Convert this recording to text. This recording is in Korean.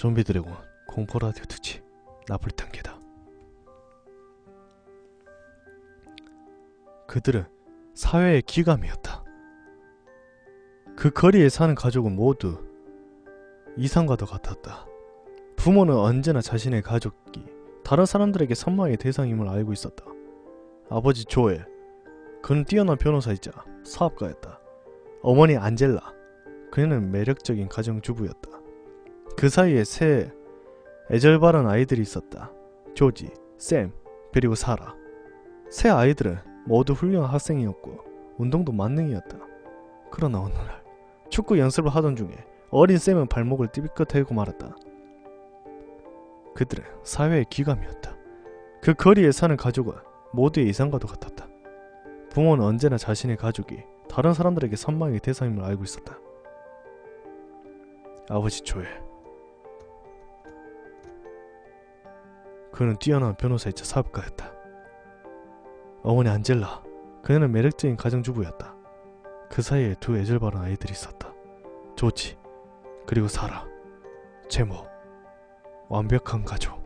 좀비 드래곤 공포 라디오 특집 나폴리탄 계다 그들은 사회의 기감이었다. 그 거리에 사는 가족은 모두 이상과도 같았다. 부모는 언제나 자신의 가족이 다른 사람들에게 선망의 대상임을 알고 있었다. 아버지 조엘, 그는 뛰어난 변호사이자 사업가였다. 어머니 안젤라, 그녀는 매력적인 가정주부였다. 그 사이에 세 애절바른 아이들이 있었다. 조지, 샘, 그리고 사라. 세 아이들은 모두 훌륭한 학생이었고 운동도 만능이었다. 그러나 어느 날 축구 연습을 하던 중에 어린 샘은 발목을 띠비껏대고 말았다. 그들은 사회의 기감이었다. 그 거리에 사는 가족은 모두의 이상과도 같았다. 부모는 언제나 자신의 가족이 다른 사람들에게 선망의 대상임을 알고 있었다. 아버지 조엘. 그는 뛰어난 변호사이자 사업가였다. 어머니 안젤라. 그녀는 매력적인 가정주부였다. 그 사이에 두 애절바른 아이들이 있었다. 조지, 그리고 사라. 제목, 완벽한 가족.